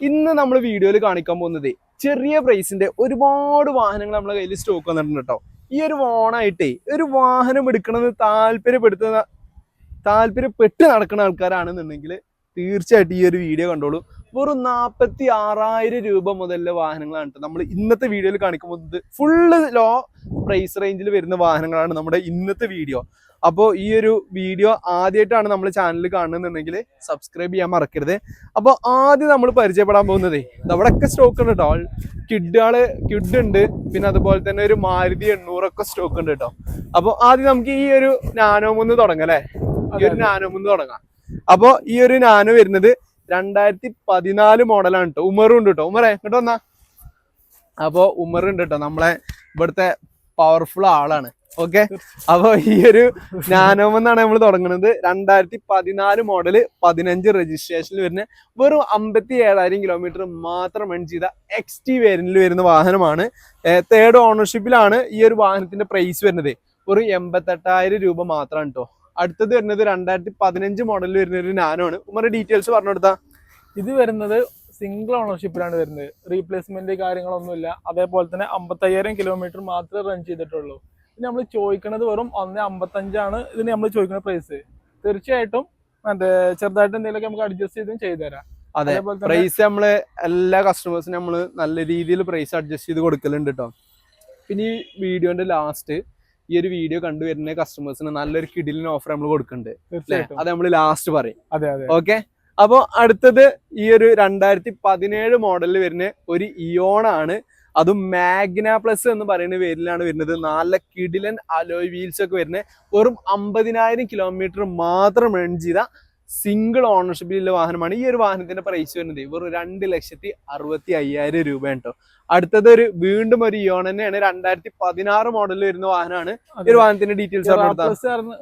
ഇന്ന് നമ്മൾ വീഡിയോയിൽ കാണിക്കാൻ പോകുന്നത് ചെറിയ പ്രൈസിന്റെ ഒരുപാട് വാഹനങ്ങൾ നമ്മളെ കയ്യിൽ സ്റ്റോക്ക് വന്നിട്ടുണ്ട് കേട്ടോ ഈ ഒരു ഓണായിട്ടേ ഒരു വാഹനം എടുക്കണമെന്ന് താല്പര്യപ്പെടുത്തുന്ന താല്പര്യപ്പെട്ട് നടക്കുന്ന ആൾക്കാരാണെന്നുണ്ടെങ്കിൽ തീർച്ചയായിട്ടും ഈ ഒരു വീഡിയോ കണ്ടോളൂ. വെറും നാൽപ്പത്തി ആറായിരം രൂപ മുതലുള്ള വാഹനങ്ങളാണ് നമ്മൾ ഇന്നത്തെ വീഡിയോയിൽ കാണിക്കുന്നത് ഫുള്ള് ലോ പ്രൈസ് റേഞ്ചിൽ വരുന്ന വാഹനങ്ങളാണ് നമ്മുടെ ഇന്നത്തെ വീഡിയോ അപ്പോൾ ഈ ഒരു വീഡിയോ ആദ്യമായിട്ടാണ് നമ്മൾ ചാനൽ കാണുന്നുണ്ടെങ്കിൽ സബ്സ്ക്രൈബ് ചെയ്യാൻ മറക്കരുത്. അപ്പോൾ ആദ്യം നമ്മൾ പരിചയപ്പെടാൻ പോകുന്നത് അവിടെയൊക്കെ സ്റ്റോക്ക് ഉണ്ട് കേട്ടോ കിഡുകൾ കിഡ് ഉണ്ട്. പിന്നെ അതുപോലെ തന്നെ ഒരു മാരുതി എണ്ണൂറൊക്കെ സ്റ്റോക്ക് ഉണ്ട് കേട്ടോ അപ്പോൾ ആദ്യം നമുക്ക് ഈ ഒരു നാനോ മുന്ന് തുടങ്ങാം അല്ലേ? ഈ ഒരു നാനോ മുന്ന് തുടങ്ങാം. അപ്പോൾ ഈ ഒരു നാനോ വരുന്നത് രണ്ടായിരത്തി പതിനാല് മോഡലാണ് കേട്ടോ ഉമറും ഉണ്ട് കേട്ടോ ഉമറേ കേട്ടോ എന്നാ അപ്പോൾ ഉമർ ഉണ്ട് കേട്ടോ നമ്മളെ ഇവിടുത്തെ പവർഫുൾ ആളാണ്. ഓക്കെ അപ്പോൾ ഈ ഒരു നാനോം എന്നാണ് നമ്മൾ തുടങ്ങുന്നത്. രണ്ടായിരത്തി പതിനാല് മോഡൽ പതിനഞ്ച് രജിസ്ട്രേഷനിൽ വരുന്ന വെറും അമ്പത്തി ഏഴായിരം കിലോമീറ്റർ മാത്രം റൺ ചെയ്ത എക്സ് ടി വേരിയന്റിൽ വരുന്ന വാഹനമാണ്. തേർഡ് ഓണർഷിപ്പിലാണ് ഈ ഒരു വാഹനത്തിന്റെ പ്രൈസ് വരുന്നത്. ഒരു എൺപത്തെട്ടായിരം രൂപ മാത്രമാണ് കേട്ടോ അടുത്തത് വരുന്നത് രണ്ടായിരത്തി പതിനഞ്ച് മോഡലിൽ വരുന്ന ഒരു നാനോ ആണ് ഉമ്മറെ ഡീറ്റെയിൽസ് പറഞ്ഞു കൊടുത്താ. ഇത് വരുന്നത് സിംഗിൾ ഓണർഷിപ്പിലാണ് വരുന്നത്. റീപ്ലേസ്മെന്റ് കാര്യങ്ങളൊന്നുമില്ല. അതേപോലെ തന്നെ അമ്പത്തയ്യായിരം കിലോമീറ്റർ മാത്രമേ റൺ ചെയ്തിട്ടുള്ളൂ. ഇനി നമ്മൾ ചോദിക്കുന്നത് വെറും ഒന്ന് അമ്പത്തഞ്ചാണ് ഇതിന് നമ്മൾ ചോദിക്കുന്ന പ്രൈസ് തീർച്ചയായിട്ടും മറ്റേ ചെറുതായിട്ട് എന്തെങ്കിലുമൊക്കെ നമുക്ക് അഡ്ജസ്റ്റ് ചെയ്തും ചെയ്തുതരാം. അതെ. അതേപോലെ പ്രൈസ് നമ്മൾ എല്ലാ കസ്റ്റമേഴ്സിനും നമ്മൾ നല്ല രീതിയിൽ പ്രൈസ് അഡ്ജസ്റ്റ് ചെയ്ത് കൊടുക്കലുണ്ട് കേട്ടോ പിന്നെ ഈ വീഡിയോന്റെ ലാസ്റ്റ് ഈ ഒരു വീഡിയോ കണ്ടുവരുന്ന കസ്റ്റമേഴ്സിന് നല്ലൊരു കിഡിലിന് ഓഫർ നമ്മൾ കൊടുക്കുന്നുണ്ട് അത് നമ്മൾ ലാസ്റ്റ് പറയും. അതെ അതെ. ഓക്കെ അപ്പൊ അടുത്തത് ഈ ഒരു രണ്ടായിരത്തി പതിനേഴ് മോഡലിൽ വരുന്ന ഒരു ഇയോണാണ് അതും മാഗ്ന പ്ലസ് എന്ന് പറയുന്ന പേരിലാണ് വരുന്നത്. നല്ല കിടിലൻ അലോയ് വീൽസ് ഒക്കെ വരുന്നത് വെറും അമ്പതിനായിരം കിലോമീറ്റർ മാത്രം റൺ ചെയ്ത സിംഗിൾ ഓണർഷിപ്പിലുള്ള വാഹനമാണ്. ഈ ഒരു വാഹനത്തിന്റെ പ്രൈസ് വരുന്നത് വെറും രണ്ട് ലക്ഷത്തി അറുപത്തി അയ്യായിരം രൂപ കേട്ടോ അടുത്തത് ഒരു വീണ്ടും ഒരു ഇയോൺ തന്നെയാണ്. രണ്ടായിരത്തി പതിനാറ് മോഡലിൽ വരുന്ന വാഹനമാണ്. ഈ ഒരു വാഹനത്തിന്റെ ഡീറ്റെയിൽസ്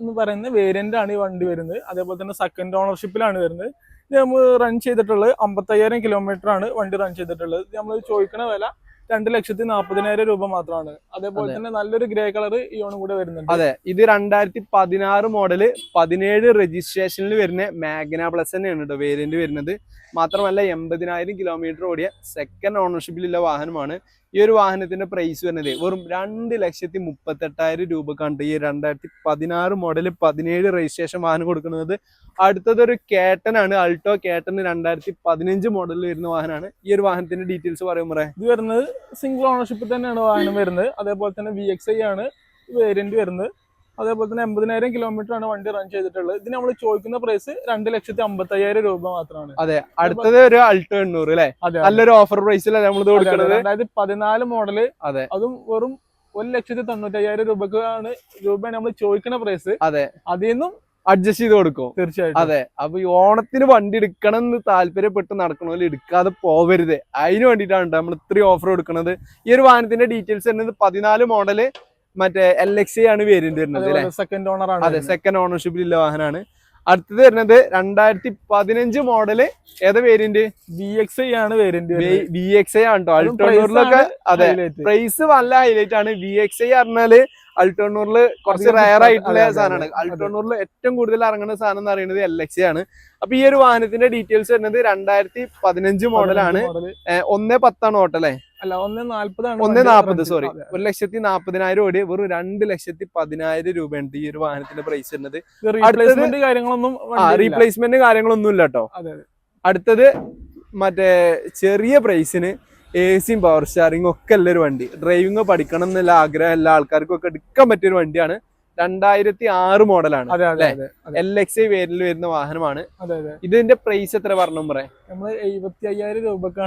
എന്ന് പറയുന്ന വേരിയന്റ് ആണ് ഈ വണ്ടി വരുന്നത്. അതേപോലെ തന്നെ സെക്കൻഡ് ഓണർഷിപ്പിലാണ് വരുന്നത്. നമ്മൾ റൺ ചെയ്തിട്ടുള്ളത് അമ്പത്തയ്യായിരം കിലോമീറ്റർ ആണ് വണ്ടി റൺ ചെയ്തിട്ടുള്ളത്. നമ്മൾ ചോദിക്കുന്ന വില രണ്ട് ലക്ഷത്തി നാൽപ്പതിനായിരം രൂപ മാത്രമാണ്. അതേപോലെ തന്നെ നല്ലൊരു ഗ്രേ കളർ ഇയോണും കൂടെ വരുന്നുണ്ട്. അതെ ഇത് രണ്ടായിരത്തി പതിനാറ് മോഡൽ പതിനേഴ് രജിസ്ട്രേഷനിൽ വരുന്ന മാഗ്ന പ്ലസ് തന്നെയാണ് കേട്ടോ വേരിയന്റ് വരുന്നത്. മാത്രമല്ല എൺപതിനായിരം കിലോമീറ്റർ ഓടിയ സെക്കൻഡ് ഓണർഷിപ്പിലുള്ള വാഹനമാണ്. ഈ ഒരു വാഹനത്തിന്റെ പ്രൈസ് വരുന്നത് വെറും രണ്ട് ലക്ഷത്തി മുപ്പത്തെട്ടായിരം രൂപക്കാണ്. ഈ രണ്ടായിരത്തി പതിനാറ് മോഡൽ പതിനേഴ് രജിസ്ട്രേഷൻ വാഹനം കൊടുക്കുന്നത്. അടുത്തത് ഒരു കേട്ടനാണ് അൾട്ടോ കേട്ടന് രണ്ടായിരത്തി പതിനഞ്ച് മോഡലിൽ വരുന്ന വാഹനമാണ്. ഈ ഒരു വാഹനത്തിന്റെ ഡീറ്റെയിൽസ് പറയുമ്പോൾ ഇത് വരുന്നത് സിംഗിൾ ഓണർഷിപ്പിൽ തന്നെയാണ് വാഹനം വരുന്നത്. അതേപോലെ തന്നെ വി ആണ് വേരിയന്റ് വരുന്നത്. അതേപോലെ തന്നെ എൺപതിനായിരം കിലോമീറ്റർ ആണ് വണ്ടി റൺ ചെയ്തിട്ടുള്ളത്. ഇതിന് നമ്മൾ ചോദിക്കുന്ന പ്രൈസ് രണ്ട് ലക്ഷത്തി അമ്പത്തയ്യായിരം രൂപ മാത്രമാണ്. അതെ അടുത്തത് ഒരു അൾട്ടോ എണ്ണൂറ് അല്ലെ? നല്ലൊരു ഓഫർ പ്രൈസിലാണ് നമ്മൾ കൊടുക്കുന്നത് അതായത് പതിനാല് മോഡൽ അതെ. അതും വെറും ഒരു ലക്ഷത്തി തൊണ്ണൂറ്റയ്യായിരം രൂപക്കാണ് രൂപയാണ് നമ്മൾ ചോദിക്കുന്ന പ്രൈസ് അതെ. അതിൽ നിന്നും അഡ്ജസ്റ്റ് ചെയ്ത് കൊടുക്കും. തീർച്ചയായിട്ടും. അതെ. അപ്പൊ ഈ ഓണത്തിന് വണ്ടി എടുക്കണം എന്ന് താല്പര്യപ്പെട്ട് നടക്കണമെങ്കിൽ എടുക്കാതെ പോവരുത്. അതിന് വേണ്ടിയിട്ടാണ് നമ്മൾ ഇത്രയും ഓഫർ കൊടുക്കുന്നത് ഈ ഒരു വാഹനത്തിന്റെ ഡീറ്റെയിൽസ് തന്നെ പതിനാല് മോഡൽ മറ്റേ എൽ എക്സ് ആണ് വേരിയന്റ് വരുന്നത് അല്ലെ? സെക്കൻഡ് ഓണർ ആണ് അതെ സെക്കൻഡ് ഓണർഷിപ്പിൽ ഓണർഷിപ്പിലുള്ള വാഹനമാണ് അടുത്തത് വരുന്നത് രണ്ടായിരത്തി പതിനഞ്ച് മോഡൽ ഏതാ വേരിയന്റ്? വി എക്സ് ഐ ആണ് വേരിയന്റ് വി എക്സ് ഐ ആണ് അൾട്ടോണൂറിലൊക്കെ അതെ പ്രൈസ് നല്ല ഹൈലൈറ്റ് ആണ്. വി എക്സ് ഐ പറഞ്ഞാൽ അൾട്ടോണൂറിൽ കുറച്ച് റയർ ആയിട്ടുള്ള സാധനമാണ്. അൾട്ടോണൂറിൽ ഏറ്റവും കൂടുതൽ ഇറങ്ങുന്ന സാധനം എന്ന് പറയുന്നത് എൽ എക്സ് ആണ്. അപ്പൊ ഈ ഒരു വാഹനത്തിന്റെ ഡീറ്റെയിൽസ് വരുന്നത് രണ്ടായിരത്തി പതിനഞ്ച് മോഡലാണ് ഒന്നേ പത്താണ് ഓട്ടല്ലേ അല്ല ഒന്ന് നാല്പതാണ് ഒന്നേ നാല്പത് സോറി ഒരു ലക്ഷത്തി നാപ്പതിനായിരം ഓടി വെറും രണ്ട് ലക്ഷത്തി പതിനായിരം രൂപയാണ് ഈ ഒരു വാഹനത്തിന്റെ പ്രൈസ് വരുന്നത്. റീപ്ലേസ്മെന്റ് കാര്യങ്ങളൊന്നും. റീപ്ലേസ്മെന്റ് കാര്യങ്ങളൊന്നും ഇല്ല കേട്ടോ. അടുത്തത് മറ്റേ ചെറിയ പ്രൈസിന് എ സിയും പവർ സ്റ്റാറിങ്ങും ഒക്കെ ഉള്ള ഒരു വണ്ടി. ഡ്രൈവിംഗ് പഠിക്കണം എന്നുള്ള ആഗ്രഹം എല്ലാ ആൾക്കാർക്കും ഒക്കെ എടുക്കാൻ പറ്റിയ ഒരു വണ്ടിയാണ് രണ്ടായിരത്തി ആറ് മോഡലാണ് എൽ എക്സ് ഐ വേരിൽ വരുന്ന വാഹനമാണ്. ഇതിന്റെ പ്രൈസ് എത്ര പറഞ്ഞു പറയാം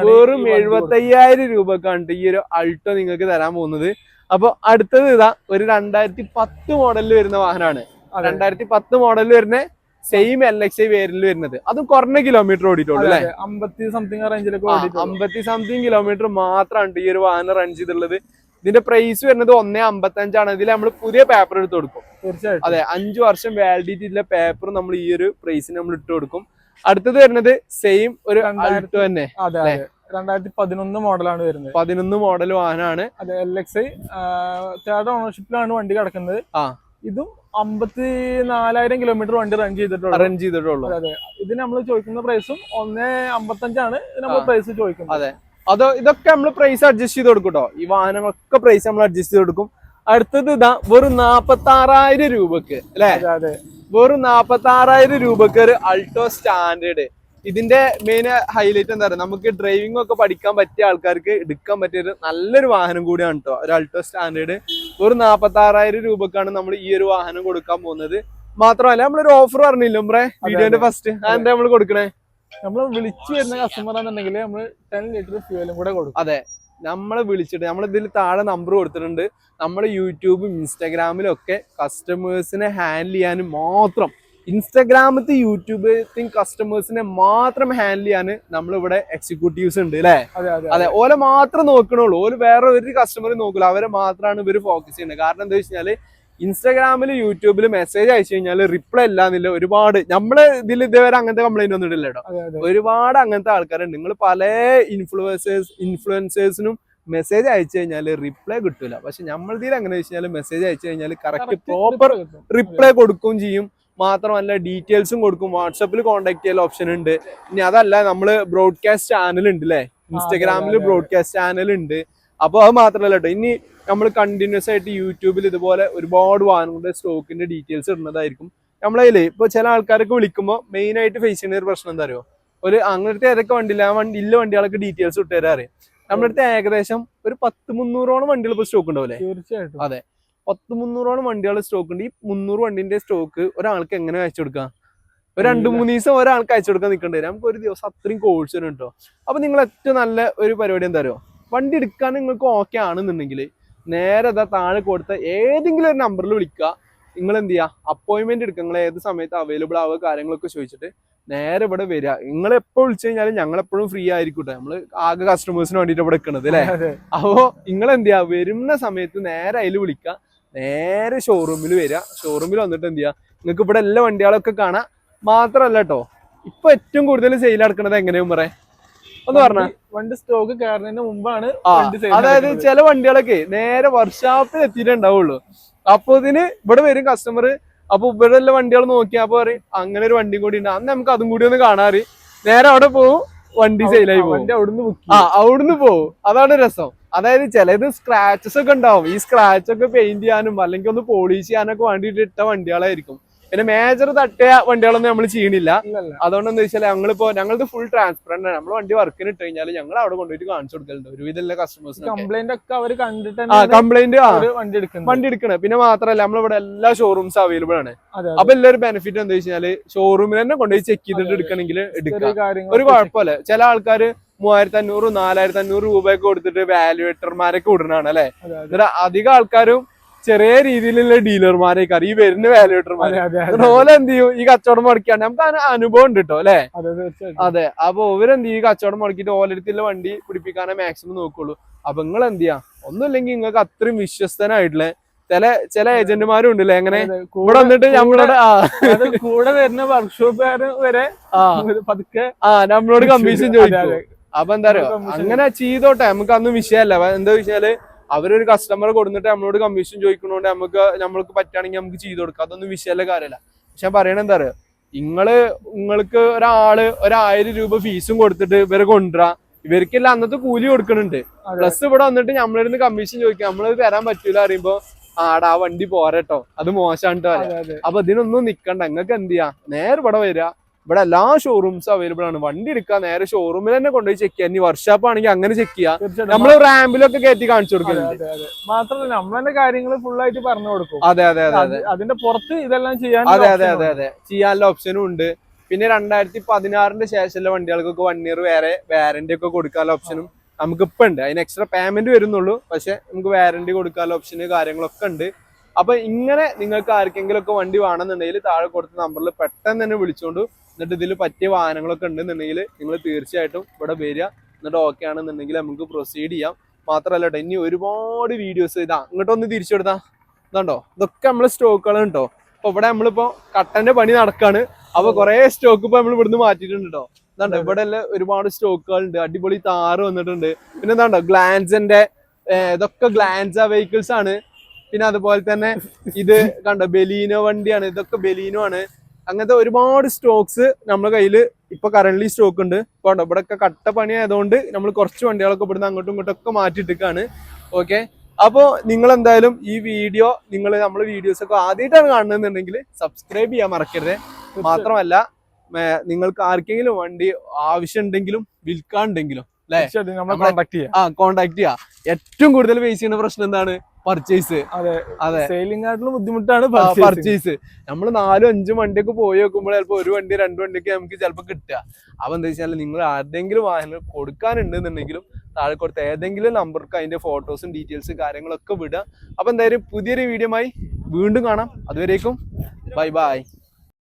വെറും എഴുപത്തി അയ്യായിരം രൂപക്കാണ് ഈ ഒരു അൾട്ടോ നിങ്ങൾക്ക് തരാൻ പോകുന്നത്. അപ്പൊ അടുത്തത് ഇതാ ഒരു രണ്ടായിരത്തി പത്ത് മോഡലിൽ വരുന്ന വാഹനമാണ്. രണ്ടായിരത്തി പത്ത് മോഡലിൽ വരുന്ന സെയിം എൽ എക്സ് ഐ വേരിൽ വരുന്നത്. അതും കുറഞ്ഞ കിലോമീറ്റർ ഓടിയിട്ടുള്ളൂ അല്ലെ? അമ്പത്തി സംതിങ് റേഞ്ചിലൊക്കെ. അമ്പത്തി സംതിങ് കിലോമീറ്റർ മാത്രമാണ് ഈ ഒരു വാഹനം റൺ ചെയ്തിട്ടുള്ളത്. ഇതിന്റെ പ്രൈസ് വരുന്നത് ഒന്നേ അമ്പത്തഞ്ചാണ്. ഇതിൽ നമ്മൾ പുതിയ പേപ്പർ എടുത്ത് കൊടുക്കും. തീർച്ചയായിട്ടും. അതെ അഞ്ചു വർഷം വാലിഡിറ്റി ഉള്ള പേപ്പർ നമ്മൾ ഈ ഒരു പ്രൈസിന് നമ്മൾ ഇട്ട് കൊടുക്കും. അടുത്തത് വരുന്നത് സെയിം ഒരു അൾട്ടോ തന്നെ. രണ്ടായിരത്തി പതിനൊന്ന് മോഡലാണ് വരുന്നത്. പതിനൊന്ന് മോഡൽ വാഹനമാണ് അതെ എൽ എക്സ് ഐ തേർഡ് ഓണർഷിപ്പിലാണ് വണ്ടി കിടക്കുന്നത്. ആ. ഇതും അമ്പത്തി നാലായിരം കിലോമീറ്റർ വണ്ടി റൺ ചെയ്തിട്ടുള്ളൂ. റൺ ചെയ്തിട്ടുള്ളൂ. അതെ അതെ. ഇത് നമ്മൾ ചോദിക്കുന്ന പ്രൈസും ഒന്ന് അമ്പത്തഞ്ചാണ്. നമ്മൾ പ്രൈസ് ചോദിക്കുന്നത്. അതെ. അതോ ഇതൊക്കെ നമ്മൾ പ്രൈസ് അഡ്ജസ്റ്റ് ചെയ്ത് കൊടുക്കും കേട്ടോ ഈ വാഹനങ്ങളൊക്കെ പ്രൈസ് നമ്മൾ അഡ്ജസ്റ്റ് ചെയ്ത് കൊടുക്കും. അടുത്തത് ഇതാ വെറും നാപ്പത്തി ആറായിരം രൂപക്ക് അല്ലെ? വെറും നാപ്പത്തി ആറായിരം രൂപക്ക് ഒരു അൾട്ടോ സ്റ്റാൻഡേർഡ് ഇതിന്റെ മെയിൻ ഹൈലൈറ്റ് എന്താ പറയുക നമുക്ക് ഡ്രൈവിംഗ് ഒക്കെ പഠിക്കാൻ പറ്റിയ ആൾക്കാർക്ക് എടുക്കാൻ പറ്റിയ ഒരു നല്ലൊരു വാഹനം കൂടിയാണ് കേട്ടോ ഒരു അൾട്ടോ സ്റ്റാൻഡേർഡ് വെറും നാപ്പത്തി ആറായിരം രൂപക്കാണ് നമ്മൾ ഈ ഒരു വാഹനം കൊടുക്കാൻ പോകുന്നത്. മാത്രമല്ല നമ്മളൊരു ഓഫർ പറഞ്ഞില്ല വീഡിയോന്റെ ഫസ്റ്റ് അതെന്താ നമ്മൾ കൊടുക്കണേ? നമ്മൾ വിളിച്ചു വരുന്ന കസ്റ്റമർ ആണെന്നുണ്ടെങ്കിൽ നമ്മൾ ടെൻ ലിറ്റർ ഫ്യൂലും കൂടെ കൊടുക്കും. അതെ. നമ്മളെ വിളിച്ചിട്ട് നമ്മൾ ഇതിൽ താഴെ നമ്പർ കൊടുത്തിട്ടുണ്ട്. നമ്മുടെ യൂട്യൂബും ഇൻസ്റ്റാഗ്രാമിലും ഒക്കെ കസ്റ്റമേഴ്സിനെ ഹാൻഡിൽ ചെയ്യാനും മാത്രം. ഇൻസ്റ്റാഗ്രാമത്തെ യൂട്യൂബ് കസ്റ്റമേഴ്സിനെ മാത്രം ഹാൻഡിൽ ചെയ്യാൻ നമ്മളിവിടെ എക്സിക്യൂട്ടീവ്സ് ഉണ്ട് അല്ലേ അതെ ഓലെ മാത്രം നോക്കണുള്ളൂ. ഓൽ വേറെ ഒരു കസ്റ്റമർ നോക്കില്ല അവരെ മാത്രമാണ് ഇവർ ഫോക്കസ് ചെയ്യുന്നത്. കാരണം എന്താ വെച്ചാൽ ഇൻസ്റ്റാഗ്രാമിൽ യൂട്യൂബിൽ മെസ്സേജ് അയച്ചു കഴിഞ്ഞാൽ റിപ്ലൈ ഇല്ലാന്നില്ല. ഒരുപാട് നമ്മൾ ഇതിൽ ഇതുവരെ അങ്ങനത്തെ കംപ്ലൈന്റ് ഒന്നും കേട്ടോ. ഒരുപാട് അങ്ങനത്തെ ആൾക്കാരുണ്ട്. നിങ്ങൾ പല ഇൻഫ്ലുവൻസേഴ്സ് ഇൻഫ്ലുവൻസേഴ്സിനും മെസ്സേജ് അയച്ചു കഴിഞ്ഞാൽ റിപ്ലൈ കിട്ടൂല. പക്ഷെ നമ്മളതിൽ എങ്ങനെ വെച്ച് കഴിഞ്ഞാൽ മെസ്സേജ് അയച്ചു കഴിഞ്ഞാൽ കറക്റ്റ് പ്രോപ്പർ റിപ്ലൈ കൊടുക്കുകയും ചെയ്യും. മാത്രമല്ല ഡീറ്റെയിൽസും കൊടുക്കും. വാട്സപ്പിൽ കോൺടാക്ട് ചെയ്യാൻ ഓപ്ഷൻ ഉണ്ട്. ഇനി അതല്ല നമ്മൾ ബ്രോഡ്കാസ്റ്റ് ചാനൽ ഉണ്ട് അല്ലേ ഇൻസ്റ്റാഗ്രാമിൽ. ബ്രോഡ്കാസ്റ്റ് ചാനൽ ഉണ്ട്. അപ്പോൾ അത് മാത്രമല്ല കേട്ടോ ഇനി നമ്മൾ കണ്ടിന്യൂസ് ആയിട്ട് യൂട്യൂബിൽ ഇതുപോലെ ഒരുപാട് വാഹനങ്ങളുടെ സ്റ്റോക്കിന്റെ ഡീറ്റെയിൽസ് ഇടുന്നതായിരിക്കും നമ്മളതിലേ ഇപ്പോൾ ചില ആൾക്കാരൊക്കെ വിളിക്കുമ്പോൾ മെയിൻ ആയിട്ട് ഫേസ് ചെയ്യുന്ന ഒരു പ്രശ്നം എന്താ അറിയോ? ഒരു അങ്ങനത്തെ ഏതൊക്കെ വണ്ടിയില്ല ആ വണ്ടി ഇല്ല വണ്ടികളൊക്കെ ഡീറ്റെയിൽസ് ഇട്ട് തരാൻ അറിയാം. നമ്മുടെ അടുത്ത് ഏകദേശം ഒരു പത്ത് മുന്നൂറോളം വണ്ടികൾ ഇപ്പോൾ സ്റ്റോക്ക് ഉണ്ടാവില്ലേ? തീർച്ചയായിട്ടും. അതെ. പത്ത് മുന്നൂറോളം വണ്ടികൾ സ്റ്റോക്ക് ഉണ്ട്. ഈ മുന്നൂറ് വണ്ടിന്റെ സ്റ്റോക്ക് ഒരാൾക്ക് എങ്ങനെ അയച്ചു കൊടുക്കാം? ഒരു രണ്ട് മൂന്ന് ദിവസം ഒരാൾക്ക് അയച്ചു കൊടുക്കാൻ നിൽക്കേണ്ടി വരും നമുക്ക് ഒരു ദിവസം അത്രയും കോഴ്സ് വരും കേട്ടോ അപ്പൊ നിങ്ങൾ ഏറ്റവും നല്ല ഒരു പരിപാടി എന്താ അറിയോ? വണ്ടി എടുക്കാൻ നിങ്ങൾക്ക് ഓക്കെ ആണെന്നുണ്ടെങ്കിൽ നേരെ അതാ താഴെ കൊടുത്ത ഏതെങ്കിലും ഒരു നമ്പറിൽ വിളിക്കുക നിങ്ങൾ എന്ത് ചെയ്യുക അപ്പോയിന്റ്മെന്റ് എടുക്കുക നിങ്ങൾ ഏത് സമയത്ത് അവൈലബിൾ ആവുക കാര്യങ്ങളൊക്കെ ചോദിച്ചിട്ട് നേരെ ഇവിടെ വരിക നിങ്ങൾ എപ്പോൾ വിളിച്ചു കഴിഞ്ഞാലും ഞങ്ങൾ എപ്പോഴും ഫ്രീ ആയിരിക്കും നമ്മൾ നമ്മൾ ആകെ കസ്റ്റമേഴ്സിന് വേണ്ടിയിട്ട് ഇവിടെ എടുക്കണത് അല്ലേ? അതെ. അപ്പോ നിങ്ങൾ എന്ത് ചെയ്യാ? വരുന്ന സമയത്ത് നേരെ അതിൽ വിളിക്കുക നേരെ ഷോറൂമിൽ വരിക ഷോറൂമിൽ വന്നിട്ട് എന്ത് ചെയ്യാ? നിങ്ങൾക്ക് ഇവിടെ എല്ലാ വണ്ടികളൊക്കെ കാണാം. മാത്രല്ല കേട്ടോ ഇപ്പൊ ഏറ്റവും കൂടുതൽ സെയിൽ നടക്കുന്നത് എങ്ങനെയും പറയാം ഒന്ന് പറഞ്ഞ. വണ്ടി- സ്റ്റോക്ക് കയറുന്നതിന് മുമ്പാണ് അതായത് ചില വണ്ടികളൊക്കെ നേരെ വർഷാപ്പിൽ എത്തിയിട്ടുണ്ടാവുള്ളൂ. അപ്പൊ ഇതിന് ഇവിടെ വരും കസ്റ്റമർ അപ്പൊ ഇവിടെ ഉള്ള വണ്ടികൾ നോക്കിയാ അപ്പൊ പറയും അങ്ങനെ ഒരു വണ്ടിയും കൂടി ഉണ്ട്. അന്ന് നമുക്ക് അതും കൂടി ഒന്ന് കാണാറ്. നേരെ അവിടെ പോകും വണ്ടി സെയിലായി പോകും അവിടുന്ന് ആ അവിടുന്ന് പോവും. അതാണ് രസം. അതായത് ചിലത് സ്ക്രാച്ചസ് ഒക്കെ ഉണ്ടാവും. ഈ സ്ക്രാച്ച് ഒക്കെ പെയിന്റ് ചെയ്യാനും അല്ലെങ്കിൽ ഒന്ന് പോളിഷ് ചെയ്യാനൊക്കെ വേണ്ടിയിട്ട് ഇട്ട വണ്ടികളായിരിക്കും. പിന്നെ മേജർ തട്ടിയ വണ്ടികളൊന്നും നമ്മൾ ചെയ്യണില്ല. അതുകൊണ്ടെന്ന് അതുകൊണ്ട് എന്താ വെച്ചാൽ ഞങ്ങളിപ്പോ ഞങ്ങളത് ഫുൾ ട്രാൻസ്പെറന്റ് ആണ്. നമ്മൾ വണ്ടി വർക്കിന് ഇട്ട് കഴിഞ്ഞാൽ ഞങ്ങൾ അവിടെ കൊണ്ടുപോയിട്ട് കാണിച്ചു കൊടുക്കലുണ്ട്. ഒരുവിധമുള്ള കസ്റ്റമേഴ്സ് കംപ്ലൈന്റ് ഒക്കെ. അവർ കണ്ടിട്ട് കംപ്ലൈന്റ് വണ്ടി എടുക്കുന്നത്. വണ്ടി എടുക്കണേ. പിന്നെ മാത്രമല്ല നമ്മളിവിടെ എല്ലാ ഷോറൂംസ് അവൈലബിൾ ആണ്. അപ്പൊ എല്ലാവരും ബെനിഫിറ്റ് എന്താ വെച്ചാൽ ഷോറൂമിൽ തന്നെ കൊണ്ടുപോയി ചെക്ക് ചെയ്തിട്ട്. എടുക്കണമെങ്കിൽ എടുക്കാം. ഒരു കുഴപ്പമില്ല. ചില ആൾക്കാര് മൂവായിരത്തി അഞ്ഞൂറ് നാലായിരത്തി അഞ്ഞൂറ് രൂപയൊക്കെ കൊടുത്തിട്ട് വാല്യുവേറ്റർമാരൊക്കെ വിടണാണ് അല്ലെ? എന്നിട്ട് അധികം ആൾക്കാരും ചെറിയ രീതിയിലുള്ള ഡീലർമാരൊക്കെ ഈ വരുന്ന വാലുവേറ്റർമാരെ അതുപോലെ എന്ത് ചെയ്യും? ഈ കച്ചവടം മുടക്കിയാണ് നമുക്ക് അനുഭവം ഉണ്ട് കേട്ടോ അല്ലെ? അതെ അപ്പൊ ഇവരെന്ത് ചെയ്യും? ഈ കച്ചവടം മുടക്കിയിട്ട് ഓലടുത്തുള്ള വണ്ടി പിടിപ്പിക്കാനേ മാക്സിമം നോക്കുള്ളൂ. അപ്പൊ നിങ്ങൾ എന്ത് ചെയ്യാ? ഒന്നുമില്ലെങ്കിൽ നിങ്ങൾക്ക് അത്രയും വിശ്വസ്തനായിട്ടുള്ള ചില ചില ഏജന്റുമാരും ഉണ്ടല്ലേ എങ്ങനെ കൂടെ വന്നിട്ട് നമ്മളോട് ആ. കൂടെ വരുന്ന വർക്ക്ഷോപ്പുകാര് വരെ പതുക്കെ ആ നമ്മളോട് കമ്മീഷൻ ചോദിക്കും. അപ്പൊ എന്താ പറയുക അങ്ങനെ ചെയ്തോട്ടെ. നമുക്ക് അന്ന് വിഷയമല്ല എന്താ വെച്ചാൽ അവരൊരു കസ്റ്റമർ കൊടുത്തിട്ട് നമ്മളോട് കമ്മീഷൻ ചോദിക്കണോണ്ട് നമുക്ക് നമ്മൾക്ക് പറ്റുകയാണെങ്കിൽ നമുക്ക് ചെയ്തു കൊടുക്കാം. അതൊന്നും വിഷയമല്ല കാര്യമല്ല പക്ഷെ ഞാൻ പറയണത് എന്താ പറയുക നിങ്ങൾ നിങ്ങൾക്ക് ഒരാൾ ഒരായിരം രൂപ ഫീസും കൊടുത്തിട്ട് ഇവരെ കൊണ്ടുവരാ. ഇവർക്കെല്ലാം അന്നത്തെ കൂലി കൊടുക്കുന്നുണ്ട് പ്ലസ് ഇവിടെ വന്നിട്ട് നമ്മളിരുന്ന് കമ്മീഷൻ ചോദിക്കാം. നമ്മളത് തരാൻ പറ്റൂല അറിയുമ്പോ ആടാ ആ വണ്ടി പോരട്ടോ. അത് മോശമാണ് അപ്പൊ ഇതിനൊന്നും നിക്കണ്ട. നിങ്ങൾക്ക് എന്ത് ചെയ്യാ? നേരെ ഇവിടെ വരിക ഇവിടെ എല്ലാ ഷോറൂംസും അവൈലബിൾ ആണ്. വണ്ടി എടുക്കാൻ നേരെ ഷോറൂമിൽ തന്നെ കൊണ്ടുപോയി ചെക്ക് ചെയ്യാം. ഇനി വർക്ക്ഷോപ്പ് ആണെങ്കിൽ അങ്ങനെ ചെക്ക് ചെയ്യാം. നമ്മൾ റാമ്പിലൊക്കെ കയറ്റി കാണിച്ചു കൊടുക്കുന്നുണ്ട് മാത്രമല്ല നമ്മളെ കാര്യങ്ങൾ ഫുൾ ആയിട്ട് പറഞ്ഞു കൊടുക്കും. അതെ അതെ അതെ അതെ അതിന്റെ പുറത്ത് ഇതെല്ലാം ചെയ്യാൻ അതെ അതെ അതെ അതെ. ചെയ്യാനുള്ള ഓപ്ഷനും ഉണ്ട്. പിന്നെ രണ്ടായിരത്തി പതിനാറിന്റെ ശേഷമുള്ള വണ്ടികൾക്കൊക്കെ വൺ ഇയർ വേറെ വാരണ്ടി ഒക്കെ കൊടുക്കാനുള്ള ഓപ്ഷനും നമുക്ക് ഇപ്പൊ ഉണ്ട്. അതിന് എക്സ്ട്രാ പേയ്മെന്റ് വരുന്നുള്ളൂ. പക്ഷെ നമുക്ക് വാരണ്ടി കൊടുക്കാനുള്ള ഓപ്ഷന് കാര്യങ്ങളൊക്കെ ഉണ്ട്. അപ്പൊ ഇങ്ങനെ നിങ്ങൾക്ക് ആർക്കെങ്കിലും ഒക്കെ വണ്ടി വേണമെന്നുണ്ടെങ്കിൽ താഴെ കൊടുത്ത നമ്പറിൽ പെട്ടെന്ന് തന്നെ വിളിച്ചോണ്ട് എന്നിട്ട് ഇതിൽ പറ്റിയ വാഹനങ്ങളൊക്കെ ഉണ്ടെന്നുണ്ടെങ്കിൽ നിങ്ങൾ തീർച്ചയായിട്ടും ഇവിടെ വരിക. എന്നിട്ട് ഓക്കെ ആണെന്നുണ്ടെങ്കിൽ നമുക്ക് പ്രൊസീഡ് ചെയ്യാം. മാത്രമല്ല കേട്ടോ ഇനി ഒരുപാട് വീഡിയോസ് ഇതാ ഇങ്ങോട്ടൊന്ന് തിരിച്ചു കൊടുത്താ. ഇതുണ്ടോ? ഇതൊക്കെ നമ്മളെ സ്റ്റോക്കുകൾ ഉണ്ടോ അപ്പൊ ഇവിടെ നമ്മളിപ്പോ കട്ടന്റെ പണി നടക്കാണ്. അപ്പൊ കുറെ സ്റ്റോക്ക് ഇപ്പൊ നമ്മൾ ഇവിടുന്ന് മാറ്റിയിട്ടുണ്ട് കേട്ടോ ഇതാണ്ടോ? ഇവിടെ എല്ലാം ഒരുപാട് സ്റ്റോക്കുകൾ ഉണ്ട് അടിപൊളി താറ് വന്നിട്ടുണ്ട്. പിന്നെ എന്താണ്ടോ ഗ്ലാൻസിന്റെ ഇതൊക്കെ ഗ്ലാൻസ വെഹിക്കിൾസ് ആണ്. പിന്നെ അതുപോലെ തന്നെ ഇത് കണ്ടോ? ബെലീനോ വണ്ടിയാണ്. ഇതൊക്കെ ബെലീനോ ആണ്. അങ്ങനത്തെ ഒരുപാട് സ്റ്റോക്സ് നമ്മുടെ കയ്യിൽ ഇപ്പൊ കറന്റ് സ്റ്റോക്ക് ഉണ്ട്. കണ്ടോ ഇവിടെ ഒക്കെ കട്ട പണി ആയതുകൊണ്ട് നമ്മൾ കുറച്ച് വണ്ടികളൊക്കെ ഇവിടുന്ന് അങ്ങോട്ടും ഇങ്ങോട്ടും ഒക്കെ മാറ്റിയിട്ടിക്കാണ് ഓക്കെ അപ്പോൾ നിങ്ങൾ എന്തായാലും ഈ വീഡിയോ നിങ്ങൾ നമ്മളെ വീഡിയോസ് ഒക്കെ ആദ്യമായിട്ടാണ് കാണുന്നുണ്ടെങ്കിൽ സബ്സ്ക്രൈബ് ചെയ്യാൻ മറക്കരുത്. മാത്രമല്ല നിങ്ങൾക്ക് ആർക്കെങ്കിലും വണ്ടി ആവശ്യമുണ്ടെങ്കിലും വിൽക്കാണ്ടെങ്കിലും അല്ലേ? ആ കോണ്ടാക്ട് ചെയ്യാം. ഏറ്റവും കൂടുതൽ ഫേസ് ചെയ്യുന്ന പ്രശ്നം എന്താണ്? പർച്ചേസ് അതെ. അതെ. സെയിലിംഗ് ആയിട്ടുള്ള ബുദ്ധിമുട്ടാണ്. പർച്ചേസ് നമ്മൾ നാലും അഞ്ചും വണ്ടിയൊക്കെ പോയി നോക്കുമ്പോൾ ചിലപ്പോൾ ഒരു വണ്ടി രണ്ട് വണ്ടിയൊക്കെ നമുക്ക് ചിലപ്പോൾ കിട്ടുക. അപ്പൊ എന്താ വെച്ചാൽ നിങ്ങൾ ആരുടെങ്കിലും വാഹനം കൊടുക്കാനുണ്ടെന്നുണ്ടെങ്കിലും താഴെ കൊടുത്ത ഏതെങ്കിലും നമ്പർക്ക് അതിന്റെ ഫോട്ടോസും ഡീറ്റെയിൽസും കാര്യങ്ങളൊക്കെ വിടുക. അപ്പൊ എന്തായാലും പുതിയൊരു വീഡിയോ വീണ്ടും കാണാം. അതുവരേക്കും ബൈ ബൈ